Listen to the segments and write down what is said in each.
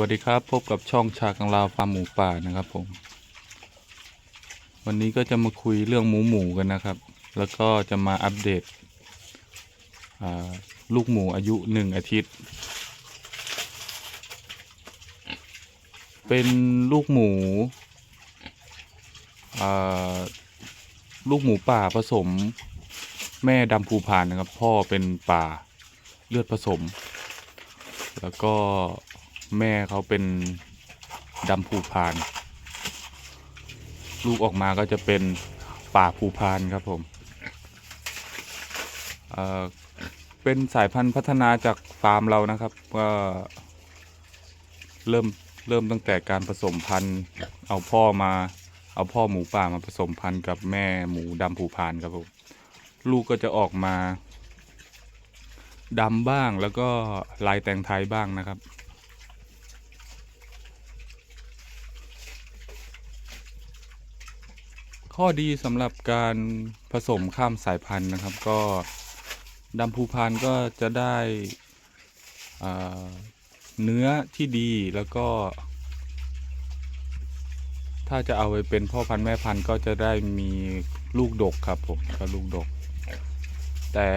วัสดีครับ พบกับช่องชากังลาฟาร์มหมูป่านะครับผม วันนี้ก็จะมาคุยเรื่องหมูหมูกันนะครับ แล้วก็จะมาอัปเดตลูกหมูอายุหนึ่งอาทิตย์ เป็นลูกหมูลูกหมูป่าผสมแม่ดำภูพานนะครับ พ่อเป็นป่าเลือดผสม แล้วก็ แม่เขาเป็นดำภูพาน ลูกออกมาก็จะเป็นป่าภูพานครับผมเอ่อเป็นสายพันธุ์พัฒนาจากฟาร์มเรานะครับก็เริ่มเริ่มตั้งแต่การผสมพันธุ์เอาพ่อมาเอาพ่อหมูป่ามาผสมพันธุ์กับแม่หมูดำภูพานครับผมลูกก็จะออกมาดำบ้างแล้วก็ลายแต่งไทยบ้างนะครับ ข้อดีสำหรับการผสมข้ามสายพันธุ์นะครับ ก็ดำภูพานก็จะได้เนื้อที่ดีแล้วก็ ถ้าจะเอาไปเป็นพ่อพันธุ์แม่พันธุ์ก็จะได้มีลูกดกครับผมก็ลูกดก แต่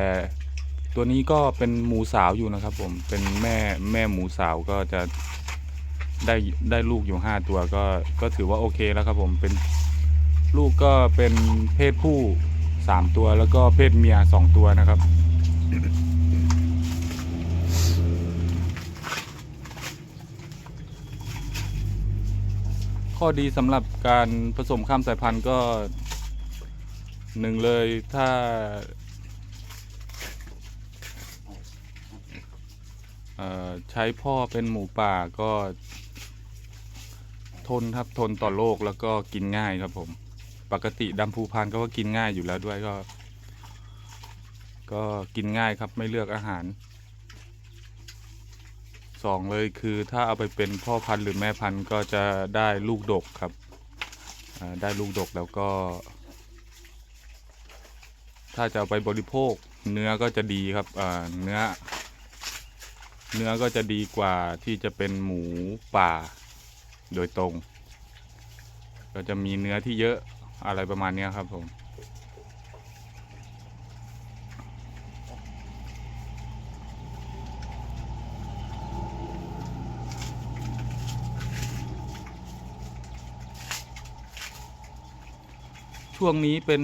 ตัวนี้ก็เป็นหมูสาวอยู่นะครับผมเป็นแม่แม่หมูสาวก็จะได้ได้ลูกอยู่ห้าตัวก็ก็ถือว่าโอเคแล้วครับผมเป็น ลูกก็เป็นเพศผู้สามตัวแล้วก็เพศเมียสองตัวนะครับ ข้อดีสำหรับการผสมข้ามสายพันธุ์ก็หนึ่งเลยถ้า ใช้พ่อเป็นหมูป่าก็ทนครับ ทนต่อโรคแล้วก็กินง่ายครับผม ปกติดำภูพานก็ว่ากินง่ายอยู่แล้วด้วยก็ ก็กินง่ายครับไม่เลือกอาหารสองเลยคือถ้าเอาไปเป็นพ่อพันธุ์หรือแม่พันธุ์ก็จะได้ลูกดกครับได้ลูกดกแล้วก็ ถ้าจะเอาไปบริโภคเนื้อก็จะดีครับเนื้อ เนื้อก็จะดีกว่าที่จะเป็นหมูป่าโดยตรง ก็จะมีเนื้อที่เยอะ อะไรประมาณนี้ครับผม ช่วงนี้เป็น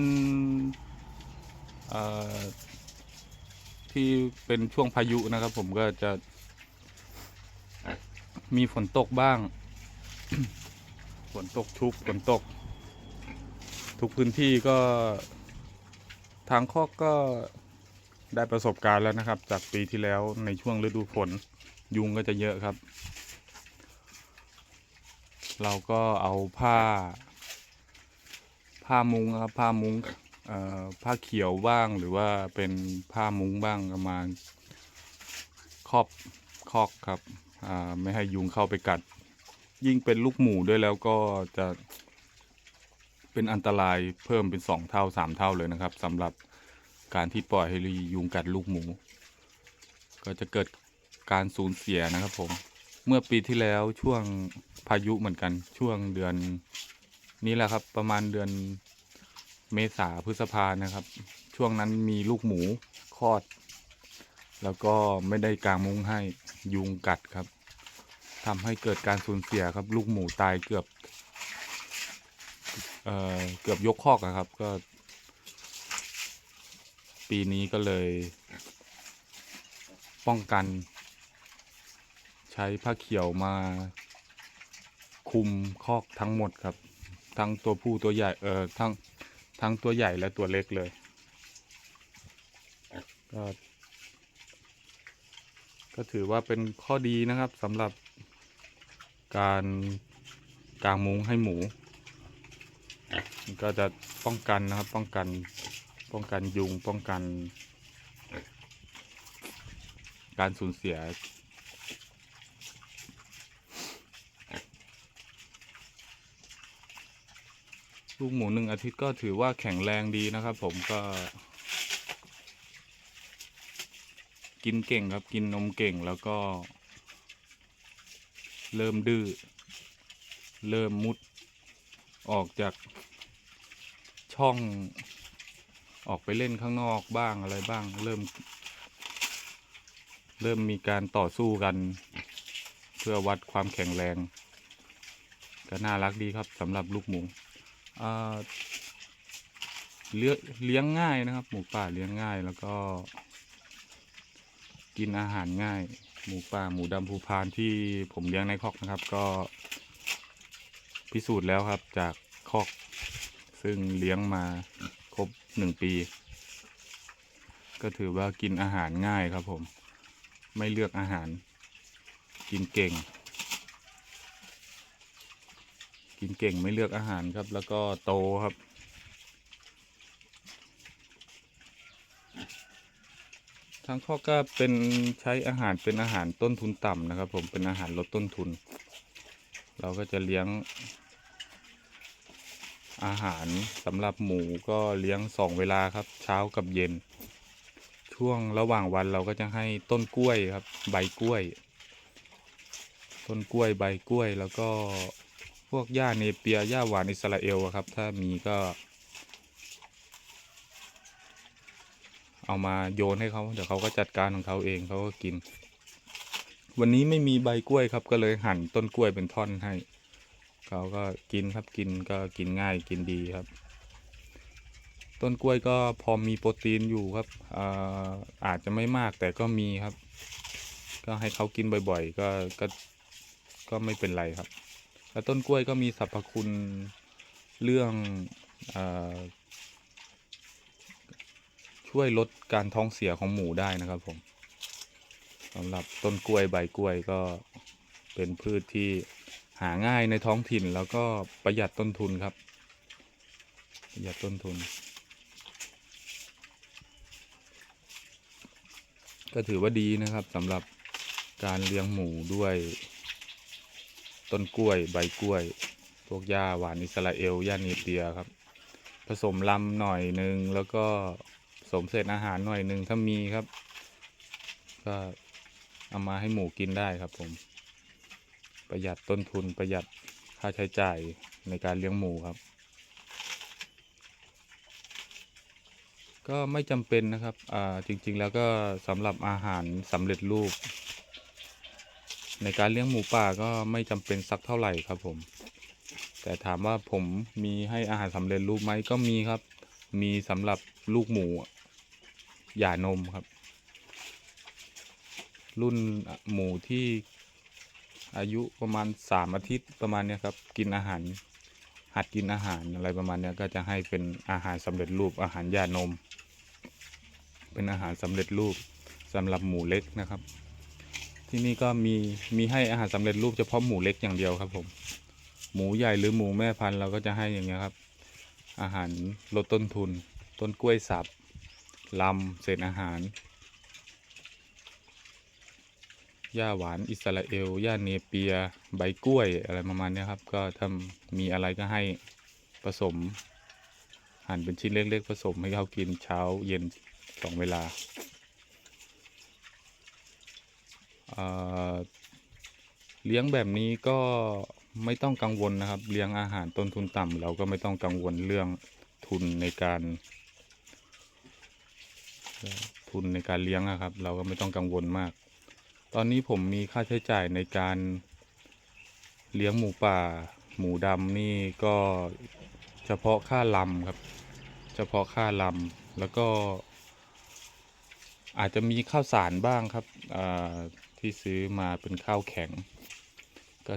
ที่เป็นช่วงพายุนะครับ ผมก็จะมีฝนตกบ้าง ฝนตกชุกฝนตก ทุกพื้นที่ก็ทางคอกก็ได้ประสบการณ์แล้วนะครับ จากปีที่แล้วในช่วงฤดูฝนยุงก็จะเยอะครับ เราก็เอาผ้า ผ้ามุ้งครับผ้ามุ้งผ้าเขียวบ้างหรือว่าเป็นผ้ามุ้งบ้างประมาณครอบคอกครับไม่ให้ยุงเข้าไปกัด ยิ่งเป็นลูกหมูด้วยแล้วก็จะ เป็นอันตรายเพิ่มเป็นสองเท่าสามเท่าเลยนะครับสำหรับการที่ปล่อยให้ยุงกัดลูกหมู ก็จะเกิดการสูญเสียนะครับผมเมื่อปีที่แล้วช่วงพายุเหมือนกันช่วงเดือนนี่แหละครับ ประมาณเดือนเมษาพฤษภานะครับ ช่วงนั้นมีลูกหมูคลอด แล้วก็ไม่ได้กางมุ้งให้ยุงกัดครับทำให้เกิดการสูญเสียครับ ลูกหมูตายเกือบ เอ่อเกือบยกคอกอะครับ ก็ ปีนี้ก็เลย ป้องกัน ใช้ผ้าเขียวมา คุมคอกทั้งหมดครับ ทั้งตัวผู้ตัวใหญ่เออทั้งทั้งตัวใหญ่และตัวเล็กเลย ก็ก็ถือว่าเป็นข้อดีนะครับสำหรับการกางมุ้งให้หมู ก็จะป้องกันนะครับ ป้องกัน ป้องกันยุง ป้องกัน การสูญเสีย ลูกหมูหนึ่งอาทิตย์ก็ถือว่าแข็งแรงดีนะครับผมก็ กินเก่งครับ กินนมเก่งแล้วก็ เริ่มดื้อ เริ่มมุด ออกจากช่องออกไปเล่นข้างนอกบ้างอะไรบ้าง เริ่ม เริ่มมีการต่อสู้กัน เพื่อวัดความแข็งแรง ก็น่ารักดีครับสำหรับลูกหมูเลี้ยงเลี้ยงง่ายนะครับ หมูป่าเลี้ยงง่ายแล้วก็ กินอาหารง่าย หมูป่าหมูดำภูพานที่ผมเลี้ยงในคอกนะครับ ก็ พิสูจน์แล้วครับจากคอก ซึ่งเลี้ยงมาครบหนึ่งปี ก็ถือว่ากินอาหารง่ายครับผม ไม่เลือกอาหาร กินเก่ง กินเก่งไม่เลือกอาหารครับ แล้วก็โตครับทางข้อก็เป็นใช้อาหารเป็นอาหารต้นทุนต่ำนะครับ ผมเป็นอาหารลดต้นทุน เราก็จะเลี้ยง อาหารสำหรับหมูก็เลี้ยงสองเวลาครับ เช้ากับเย็น ช่วงระหว่างวันเราก็จะให้ต้นกล้วยครับ ใบกล้วย ต้นกล้วยใบกล้วยแล้วก็พวกหญ้าเนเปียหญ้าหวานอิสราเอลครับ ถ้ามีก็ เอามาโยนให้เขาเดี๋ยวเขาก็จัดการของเขาเองเขาก็กิน วันนี้ไม่มีใบกล้วยครับ ก็เลยหั่นต้นกล้วยเป็นท่อนให้ เขาก็กินครับกินก็กินง่ายกินดีครับ ต้นกล้วยก็พอมีโปรตีนอยู่ครับอาอาจจะไม่มากแต่ก็มีครับ ก็ให้เขากินบ่อยๆ ก็ก็ก็ไม่เป็นไรครับ แล้วต้นกล้วยก็มีสรรพคุณเรื่องอช่วยลดการท้องเสียของหมูได้นะครับผม สำหรับต้นกล้วยใบกล้วยก็เป็นพืชที่หาง่ายในท้องถิ่นแล้วก็ประหยัดต้นทุนครับ ประหยัดต้นทุน ก็ถือว่าดีนะครับสำหรับการเลี้ยงหมูด้วย ต้นกล้วยใบกล้วย พวกหญ้าหวานอิสราเอลหญ้าเนเปียครับ ผสมลำหน่อยหนึ่งแล้วก็ผสมเศษอาหารหน่อยหนึ่งถ้ามีครับ ก็ เอามาให้หมูกินได้ครับผม ประหยัดต้นทุนประหยัดค่าใช้จ่ายในการเลี้ยงหมูครับ ก็ไม่จำเป็นนะครับอ่าจริง ๆ แล้วก็สำหรับอาหารสำเร็จรูป ในการเลี้ยงหมูป่าก็ไม่จำเป็นสักเท่าไหร่ครับผม แต่ถามว่าผมมีให้อาหารสำเร็จรูปไหมก็มีครับ มีสำหรับลูกหมูหย่านมครับ รุ่นหมูที่อายุประมาณสามอาทิตย์ประมาณเนี้ยครับกินอาหารหัดกินอาหารอะไรประมาณเนี้ยก็จะให้เป็นอาหารสำเร็จรูปอาหารยานม เป็นอาหารสำเร็จรูปสำหรับหมูเล็กนะครับ ที่นี่ก็มีมีให้อาหารสำเร็จรูปเฉพาะหมูเล็กอย่างเดียวครับผมหมูใหญ่หรือหมูแม่พันธุ์เราก็จะให้อย่างเงี้ยครับ อาหารลดต้นทุน ต้นกล้วยสับลำเศษอาหาร หญ้าหวานอิสราเอลหญ้าเนเปีย ใบกล้วยอะไรประมาณนี้ครับ ก็ถ้ามีอะไรก็ให้ผสม หั่นเป็นชิ้นเล็กๆผสมให้เขากินเช้าเย็นสองเวลาเเลี้ยงแบบนี้ก็ไม่ต้องกังวลนะครับ เลี้ยงอาหารต้นทุนต่ำเราก็ไม่ต้องกังวลเรื่องทุนในการทุนในการเลี้ยงนะครับ เราก็ไม่ต้องกังวลมาก ตอนนี้ผมมีค่าใช้จ่ายในการเลี้ยงหมูป่า หมูดำนี่ก็เฉพาะค่าลำครับ เฉพาะค่าลำแล้วก็ อาจจะมีข้าวสารบ้างครับที่ซื้อมาเป็นข้าวแข็ง ก็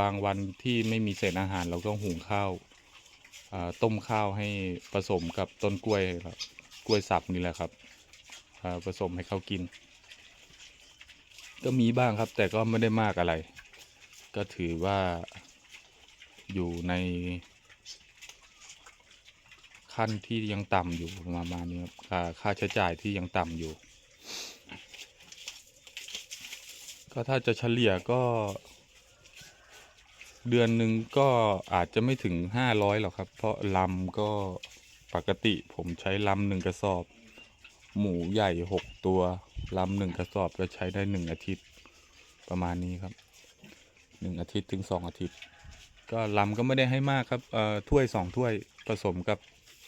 บางวันที่ไม่มีเศษอาหารเราก็หุงข้าวต้มข้าวให้ผสมกับต้นกล้วยครับ กล้วยสับนี่แหละครับผสมให้เขากิน ก็มีบ้างครับ แต่ก็ไม่ได้มากอะไร ก็ถือว่าอยู่ใน ขั้นที่ยังต่ำอยู่ประมาณนี้ครับค่าค่าใช้จ่ายที่ยังต่ำอยู่ ก็ถ้าจะเฉลี่ยก็ เดือนหนึ่งก็อาจจะไม่ถึงห้าร้อยหรอกครับ เพราะลำก็ปกติผมใช้ลำหนึ่งกระสอบ หมูใหญ่หกตัวลำหนึ่งกระสอบก็ใช้ได้หนึ่งอาทิตย์ประมาณนี้ครับหนึ่งอาทิตย์ถึงสองอาทิตย์ ก็ลำก็ไม่ได้ให้มากครับเอ่อถ้วยสองถ้วยผสมกับ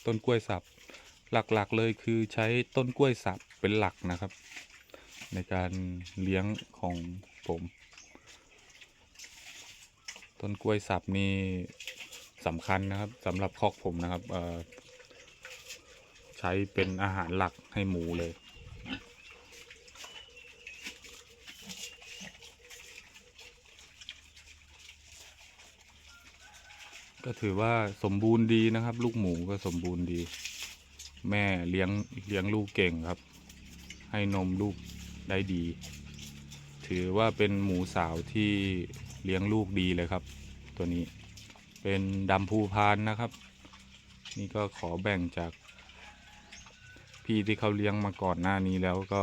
ต้นกล้วยสับ หลักๆเลยคือใช้ต้นกล้วยสับเป็นหลักนะครับ ในการเลี้ยงของผม ต้นกล้วยสับนี่สำคัญนะครับสำหรับคอกผมนะครับเอ่อ ใช้เป็นอาหารหลักให้หมูเลย ก็ถือว่าสมบูรณ์ดีนะครับ ลูกหมูก็สมบูรณ์ดี แม่เลี้ยงเลี้ยงลูกเก่งครับ ให้นมลูกได้ดี ถือว่าเป็นหมูสาวที่เลี้ยงลูกดีเลยครับ ตัวนี้เป็นดำภูพานนะครับ นี่ก็ขอแบ่งจาก พี่ที่เขาเลี้ยงมาก่อนหน้านี้แล้วก็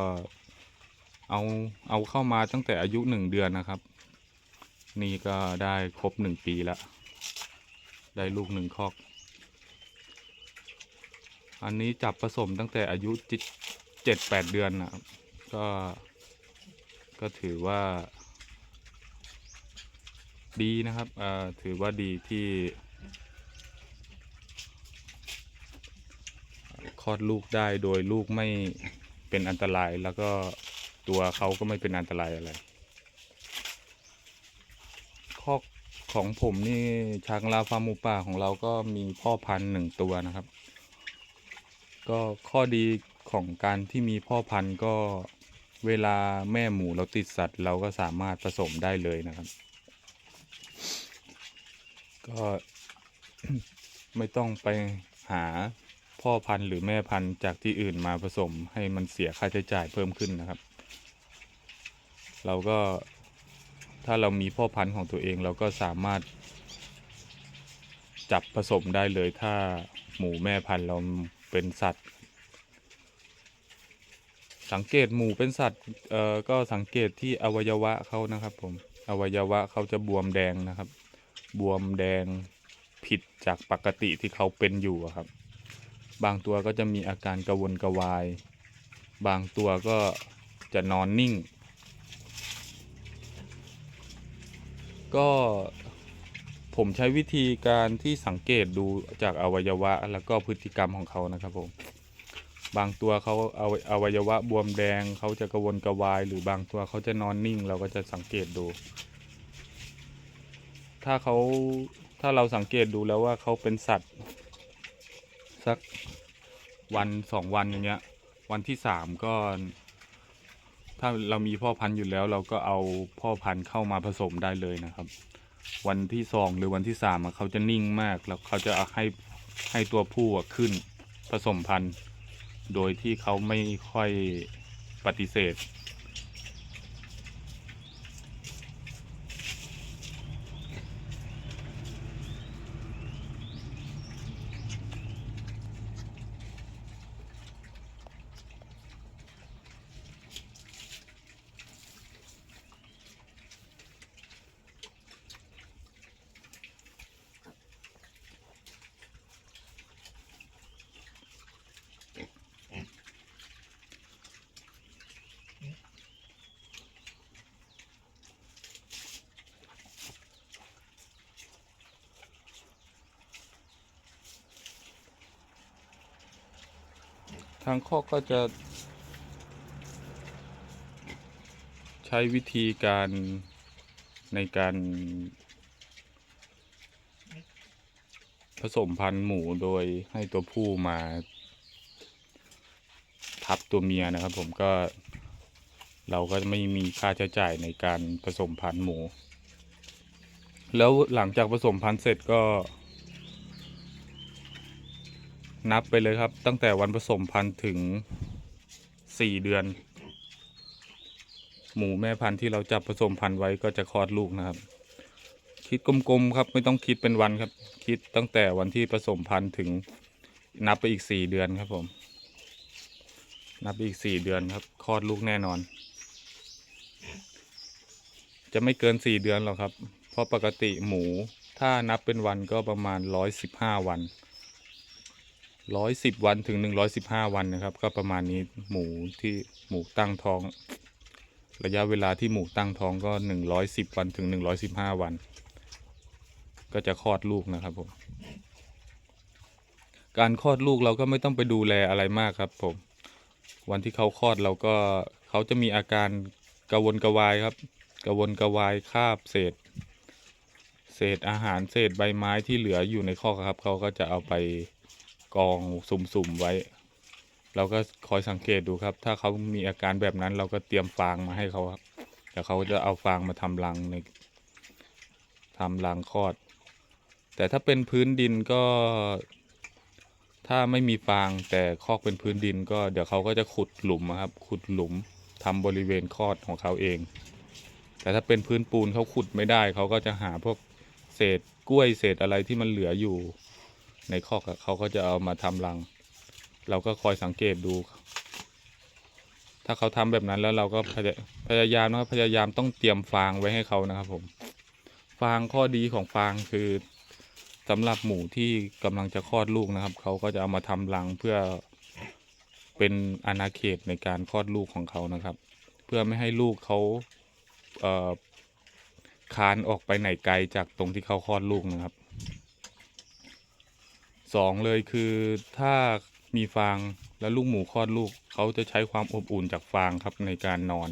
เอาเอาเข้ามาตั้งแต่อายุหนึ่งเดือนนะครับ นี่ก็ได้ครบหนึ่งปีล้วได้ลูกหนึ่งคอก อันนี้จับผสมตั้งแต่อายุเจ็ดแปดเดือนนะครับก็ก็ถือว่าดีนะครับอ่อถือว่าดีที่คล อดลูกได้โดยลูกไม่เป็นอันตราย แล้วก็ตัวเขาก็ไม่เป็นอันตรายอะไรคอกของผมนี่ช้างลาฟาร์มหมูป่าของเราก็มีพ่อพันธุ์หนึ่งตัวนะครับ ก็ข้อดีของการที่มีพ่อพันธุ์ก็เวลาแม่หมูเราติดสัตว์ เราก็สามารถผสมได้เลยนะครับ ก็ไม่ต้องไปหา พ่อพันธุ์หรือแม่พันธุ์จากที่อื่นมาผสมให้มันเสียค่าใช้จ่ายเพิ่มขึ้นนะครับ เราก็ถ้าเรามีพ่อพันธุ์ของตัวเองเราก็สามารถ จับผสมได้เลยถ้าหมูแม่พันธุ์เราเป็นสัตว์ สังเกตหมูเป็นสัตว์เอ่อก็สังเกตที่อวัยวะเขานะครับผมอวัยวะเขาจะบวมแดงนะครับ บวมแดงผิดจากปกติที่เขาเป็นอยู่ครับ บางตัวก็จะมีอาการกระวนกระวาย บางตัวก็จะนอนนิ่ง ก็ผมใช้วิธีการที่สังเกตดูจากอวัยวะแล้วก็พฤติกรรมของเขานะครับผม บางตัวเขาเอาอวัยวะบวมแดงเขาจะกระวนกระวาย หรือบางตัวเขาจะนอนนิ่ง เราก็จะสังเกตดู ถ้าเขาถ้าเราสังเกตดูแล้วว่าเขาเป็นสัตว์ สักวันสองวันอย่างเงี้ย วันที่สามก็ ถ้าเรามีพ่อพันธุ์อยู่แล้ว เราก็เอาพ่อพันธุ์เข้ามาผสมได้เลยนะครับ วันที่สองหรือวันที่สามเขาจะนิ่งมากแล้วเขาจะให้ให้ตัวผู้ขึ้นผสมพันธุ์ โดยที่เขาไม่ค่อยปฏิเสธ ทางข้อกก็จะ ใช้วิธีการในการ ผสมพันธุ์หมูโดยให้ตัวผู้มา ทับตัวเมียนะครับ ผมก็เราก็ไม่มีค่าใช้จ่ายในการผสมพันธุ์หมู แล้วหลังจากผสมพันธุ์เสร็จก็ นับไปเลยครับ ตั้งแต่วันผสมพันธุ์ถึงสี่เดือน หมูแม่พันธุ์ที่เราจับผสมพันธุ์ไว้ก็จะคลอดลูกนะครับ คิดกลมๆครับ ไม่ต้องคิดเป็นวันครับ คิดตั้งแต่วันที่ผสมพันธุ์ถึงนับไปอีกสี่เดือนครับผม นับไปอีกสี่เดือนครับคลอดลูกแน่นอน จะไม่เกินสี่เดือนหรอกครับ เพราะปกติหมูถ้านับเป็นวันก็ประมาณร้อยสิบห้าวัน ร้อยสิบวันถึงหนึ่งร้อยสิบห้าวันนะครับ ก็ประมาณนี้หมูที่หมูตั้งท้อง ระยะเวลาที่หมูตั้งท้องก็หนึ่งร้อยสิบวันถึงหนึ่งร้อยสิบห้าวัน ก็จะคลอดลูกนะครับผมการคลอดลูกเราก็ไม่ต้องไปดูแลอะไรมากครับ ผม วันที่เขาคลอดเราก็เขาจะมีอาการกระวนกระวายครับกระวนกระวายคาบเศษ เศษอาหารเศษใบไม้ที่เหลืออยู่ในคอกครับ เขาก็จะเอาไป กองสุ่มๆไว้ เราก็คอยสังเกตดูครับ ถ้าเขามีอาการแบบนั้น เราก็เตรียมฟางมาให้เขาครับแต่เขาจะเอาฟางมาทำรังในทำรังคลอด แต่ถ้าเป็นพื้นดินก็ ถ้าไม่มีฟางแต่คอกเป็นพื้นดิน ก็เดี๋ยวเขาก็จะขุดหลุมครับ ขุดหลุมทำบริเวณคลอดของเขาเอง แต่ถ้าเป็นพื้นปูนเขาขุดไม่ได้ เขาก็จะหาพวกเศษกล้วยเศษอะไรที่มันเหลืออยู่ ในคอกอะเขาก็จะเอามาทำรัง เราก็คอยสังเกตดู ถ้าเขาทำแบบนั้นแล้วเราก็พยายามนะครับพยายามต้องเตรียมฟางไว้ให้เขานะครับ ผม ฟางข้อดีของฟางคือสำหรับหมูที่กำลังจะคลอดลูกนะครับ เขาก็จะเอามาทำรังเพื่อเป็นอาณาเขตในการคลอดลูกของเขานะครับ เพื่อไม่ให้ลูกเขาเคานออกไปไหนไกลจากตรงที่เขาคลอดลูกนะครับ สองเลยคือถ้ามีฟางแล้วลูกหมูคลอดลูกเขาจะใช้ความอบอุ่นจากฟางครับในการนอน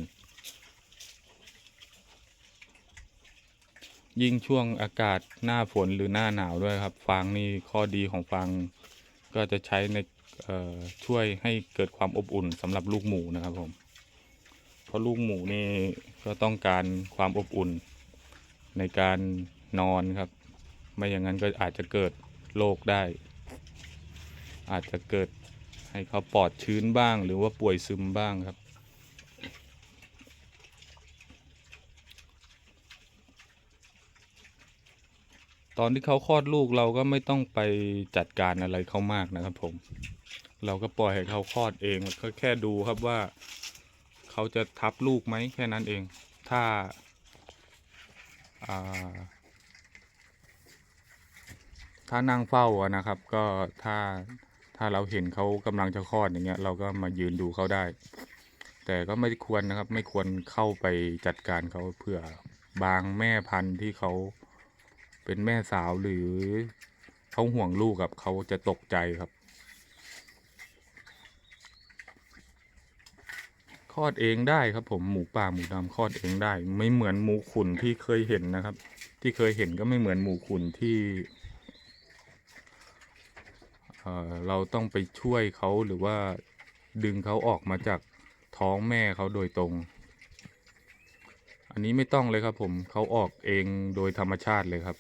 ยิ่งช่วงอากาศหน้าฝนหรือหน้าหนาวด้วยครับ ฟางนี่ข้อดีของฟางก็จะใช้ในช่วยให้เกิดความอบอุ่นสำหรับลูกหมูนะครับผม เพราะลูกหมูนี่ก็ต้องการความอบอุ่นในการนอนครับ ไม่อย่างนั้นก็อาจจะเกิด โรคได้ อาจจะเกิดให้เขาปอดชื้นบ้าง หรือว่าป่วยซึมบ้างครับ ตอนที่เขาคลอดลูกเราก็ไม่ต้องไปจัดการอะไรเขามากนะครับผม เราก็ปล่อยให้เขาคลอดเองก็แค่ดูครับว่า เขาจะทับลูกไหมแค่นั้นเอง ถ้าอ่า ถ้านั่งเฝ้าอะนะครับ ก็ถ้าถ้าเราเห็นเขากำลังจะคลอดอย่างเงี้ย เราก็มายืนดูเขาได้ แต่ก็ไม่ควรนะครับ ไม่ควรเข้าไปจัดการเขาเผื่อบางแม่พันธุ์ที่เขาเป็นแม่สาวหรือเขาห่วงลูกกับเขาจะตกใจครับคลอดเองได้ครับ ผมหมูป่าหมูดำคลอดเองได้ ไม่เหมือนหมูขุนที่เคยเห็นนะครับ ที่เคยเห็นก็ไม่เหมือนหมูขุนที่ เราต้องไปช่วยเขาหรือว่าดึงเขาออกมาจากท้องแม่เขาโดยตรง อันนี้ไม่ต้องเลยครับผมเขาออกเองโดยธรรมชาติเลยครับ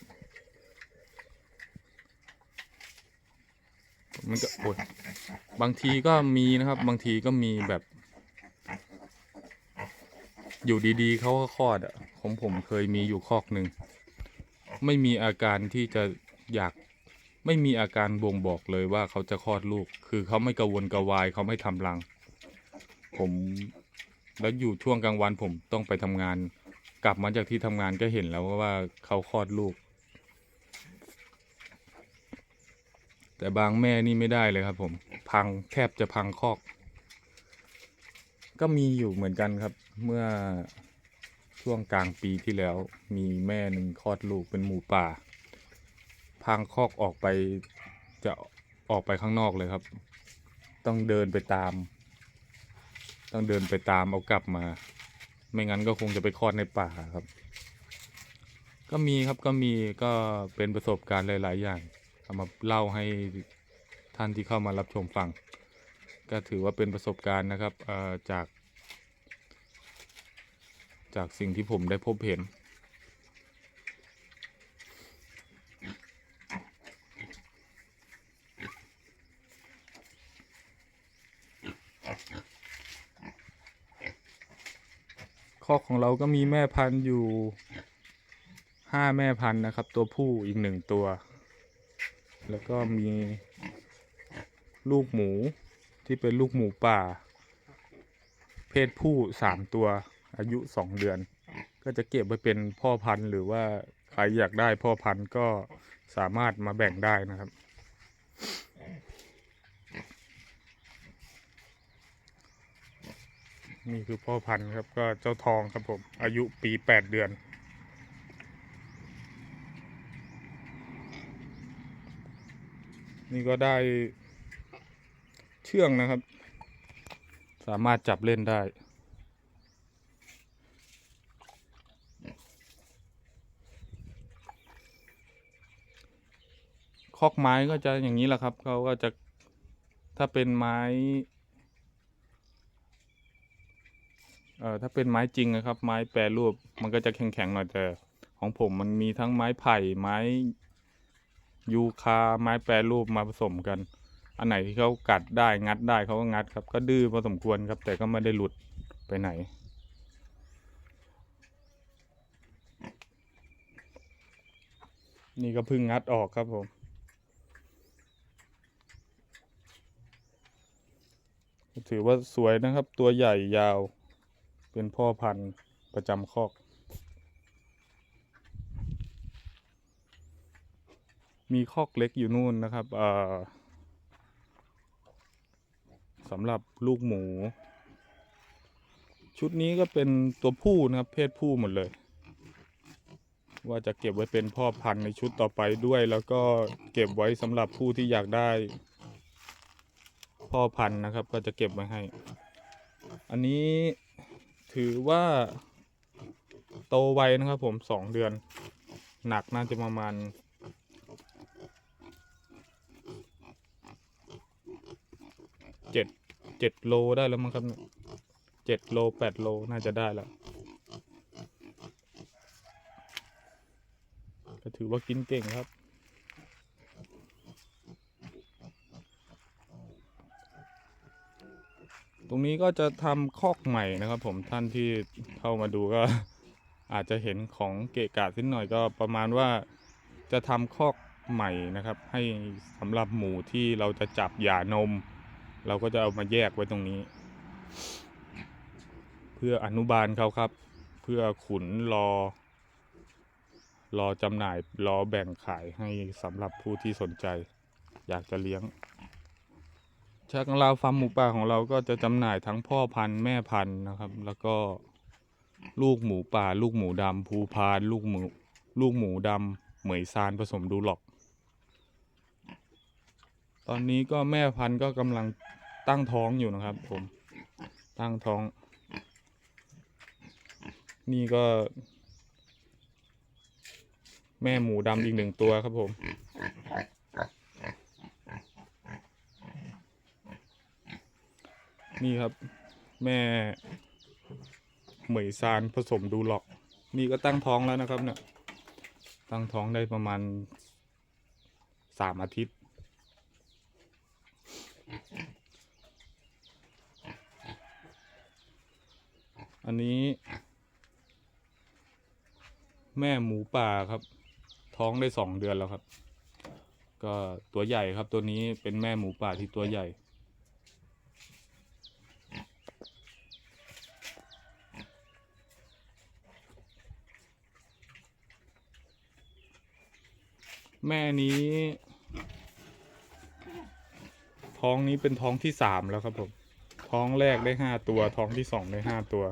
มันก็โอยบางทีก็มีนะครับ บางทีก็มีแบบ อยู่ดีๆเขาก็คลอดอะของผมเคยมีอยู่คอกหนึ่ง ไม่มีอาการที่จะอยาก ไม่มีอาการบ่งบอกเลยว่าเขาจะคลอดลูก คือเขาไม่กระวนกระวายเขาไม่ทำรัง ผมแล้วอยู่ช่วงกลางวันผมต้องไปทำงาน กลับมาจากที่ทำงานก็เห็นแล้วว่าเขาคลอดลูก แต่บางแม่นี่ไม่ได้เลยครับผม พังแทบจะพังคอก ก็มีอยู่เหมือนกันครับ เมื่อช่วงกลางปีที่แล้วมีแม่หนึ่งคลอดลูกเป็นหมูป่า พังคอกออกไปจะออกไปข้างนอกเลยครับ ต้องเดินไปตาม ต้องเดินไปตามเอากลับมา ไม่งั้นก็คงจะไปคลอดในป่าครับ ก็มีครับก็มีก็เป็นประสบการณ์หลาย ๆ อย่างเอามาเล่าให้ท่านที่เข้ามารับชมฟัง ก็ถือว่าเป็นประสบการณ์นะครับจาก จากสิ่งที่ผมได้พบเห็น คอกของเราก็มีแม่พันธุ์อยู่ห้าแม่พันธุ์นะครับ ตัวผู้อีกหนึ่งตัว แล้วก็มีลูกหมูที่เป็นลูกหมูป่า เพศผู้สามตัวอายุสองเดือน ก็จะเก็บไว้เป็นพ่อพันธุ์หรือว่าใครอยากได้พ่อพันธุ์ก็สามารถมาแบ่งได้นะครับ นี่คือพ่อพันธุ์ครับก็เจ้าทองครับผม อายุปีแปดเดือน นี่ก็ได้เชื่องนะครับ สามารถจับเล่นได้คอกไม้ก็จะอย่างนี้แหละครับเขาก็จะถ้าเป็นไม้ เอ่อถ้าเป็นไม้จริงนะครับ ไม้แปรรูปมันก็จะแข็งๆหน่อยแต่ ของผมมันมีทั้งไม้ไผ่ไม้ยูคาไม้แปรรูปมาผสมกัน อันไหนที่เขากัดได้งัดได้เขาก็งัดครับ ก็ดื้อพอสมควรครับ แต่ก็ไม่ได้หลุดไปไหน นี่ก็เพิ่งงัดออกครับผมถือว่าสวยนะครับ ตัวใหญ่ยาว เป็นพ่อพันธุ์ประจำคอกมีคอกเล็กอยู่นู่นนะครับสำหรับลูกหมู ชุดนี้ก็เป็นตัวผู้นะครับ เพศผู้หมดเลย ว่าจะเก็บไว้เป็นพ่อพันธุ์ในชุดต่อไปด้วย แล้วก็เก็บไว้สำหรับผู้ที่อยากได้ พ่อพันธุ์นะครับ ก็จะเก็บไว้ให้ อันนี้ ถือว่า โตไวนะครับผมสองเดือน หนักน่าจะประมาณเจ็ดเจ็ดโลได้แล้วมั้งครับเจ็ดโลแปดโลน่าจะได้แล้วก็ถือว่ากินเก่งครับ ตรงนี้ก็จะทำคอกใหม่นะครับ ผมท่านที่เข้ามาดูก็ อาจจะเห็นของเกะกะสิ้นหน่อยก็ประมาณว่าจะทำคอกใหม่นะครับ ให้สำหรับหมูที่เราจะจับหย่านม เราก็จะเอามาแยกไว้ตรงนี้ เพื่ออนุบาลเขาครับ เพื่อขุนรอ รอจำหน่ายรอแบ่งขายให้สำหรับผู้ที่สนใจ อยากจะเลี้ยง ชากังลาวฟาร์มหมูป่าของเราก็จะจำหน่ายทั้งพ่อพันธุ์แม่พันธุ์นะครับ แล้วก็ลูกหมูป่า ลูกหมูดำภูพานลูกหมูลูกหมูดำเหมยซานผสมดูหลอก ตอนนี้ก็แม่พันธุ์ก็กำลังตั้งท้องอยู่นะครับ ผม ตั้งท้อง นี่ก็ แม่หมูดำอีกหนึ่งตัวครับผม นี่ครับ แม่เหมยซานผสมดูหลอก นี่ก็ตั้งท้องแล้วนะครับเนี่ยตั้งท้องได้ประมาณสามอาทิตย์ อันนี้ แม่หมูป่าครับ ท้องได้สองเดือนแล้วครับ ก็ตัวใหญ่ครับตัวนี้เป็นแม่หมูป่าที่ตัวใหญ่ แม่นี้ ท้องนี้เป็นท้องที่สามแล้วครับผม ท้องแรกได้ห้าตัว ท้องที่สองได้ห้าตัว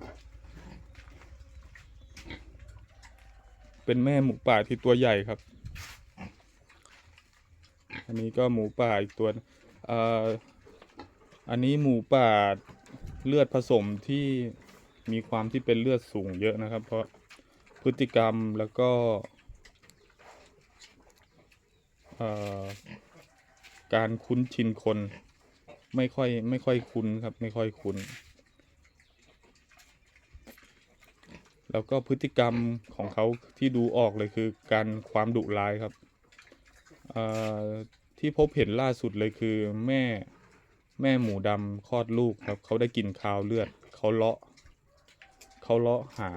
เป็นแม่หมูป่าที่ตัวใหญ่ครับ อันนี้ก็หมูป่าอีกตัวเอ่ออันนี้หมูป่าเลือดผสมที่มีความที่เป็นเลือดสูงเยอะนะครับ เพราะพฤติกรรมแล้วก็ การคุ้นชินคน ไม่ค่อยไม่ค่อยคุ้นครับ ไม่ค่อยคุ้น แล้วก็พฤติกรรมของเขาที่ดูออกเลยคือการความดุร้ายครับที่พบเห็นล่าสุดเลยคือแม่แม่หมูดำคลอดลูกครับ เขาได้กลิ่นคาวเลือด เขาเลาะเขาเลาะหา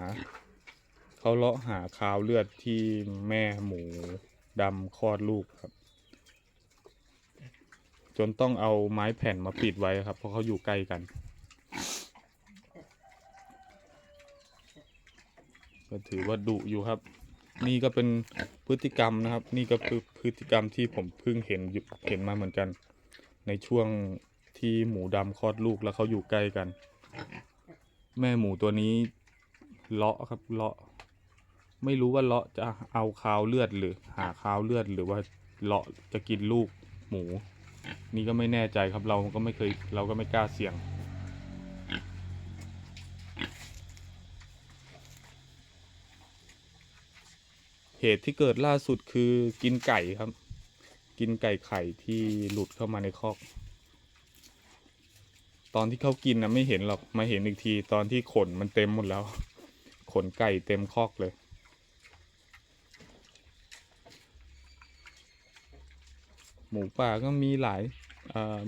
เขาเลาะหาคาวเลือดที่แม่หมู ดำคลอดลูกครับ จนต้องเอาไม้แผ่นมาปิดไว้ครับ เพราะเขาอยู่ใกล้กัน ก็ถือว่าดุอยู่ครับ นี่ก็เป็นพฤติกรรมนะครับ นี่ก็คือพฤติกรรมที่ผมเพิ่งเห็นเห็นมาเหมือนกัน ในช่วงที่หมูดำคลอดลูกแล้วเขาอยู่ใกล้กัน แม่หมูตัวนี้เลาะครับเลาะ ไม่รู้ว่าเลาะจะเอาคาวเลือดหรือ หาคาวเลือดหรือว่าเลาะจะกินลูกหมู นี่ก็ไม่แน่ใจครับเราก็ไม่เคยเราก็ไม่กล้าเสี่ยง เหตุที่เกิดล่าสุดคือกินไก่ครับ กินไก่ไข่ที่หลุดเข้ามาในคอก ตอนที่เขากินนะไม่เห็นหรอกมาเห็นอีกที ตอนที่ขนมันเต็มหมดแล้ว ขนไก่เต็มคอกเลย หมูป่าก็มีหลาย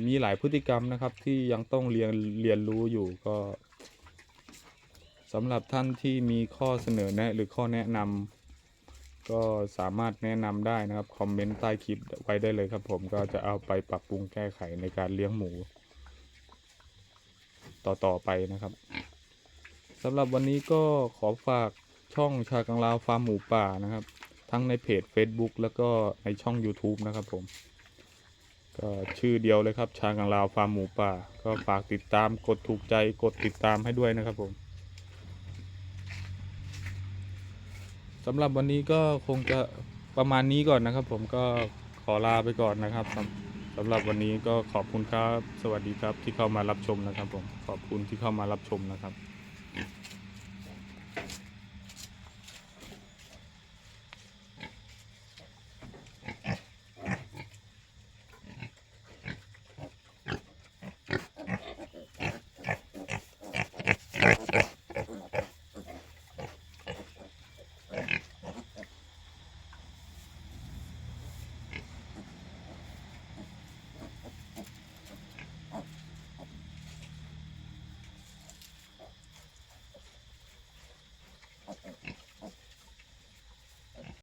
มีหลายพฤติกรรมนะครับที่ยังต้องเรียนเรียนรู้อยู่ก็สำหรับท่านที่มีข้อเสนอแนะ หรือข้อแนะนำก็สามารถแนะนำได้นะครับ คอมเมนต์ใต้คลิปไว้ได้เลยครับผมก็จะเอาไปปรับปรุงแก้ไขในการเลี้ยงหมู ต่อต่อไปนะครับสำหรับวันนี้ก็ขอฝากช่องชากังลาวฟาร์มหมูป่านะครับ ทั้งในเพจ Facebook แล้วก็ในช่อง YouTube นะครับผม ก็ชื่อเดียวเลยครับชากังลาวฟาร์มหมูป่า ก็ฝากติดตามกดถูกใจกดติดตามให้ด้วยนะครับผมสำหรับวันนี้ก็คงจะประมาณนี้ก่อนนะครับ ผมก็ขอลาไปก่อนนะครับสำสำหรับวันนี้ก็ขอบคุณครับ สวัสดีครับที่เข้ามารับชมนะครับผมขอบคุณที่เข้ามารับชมนะครับ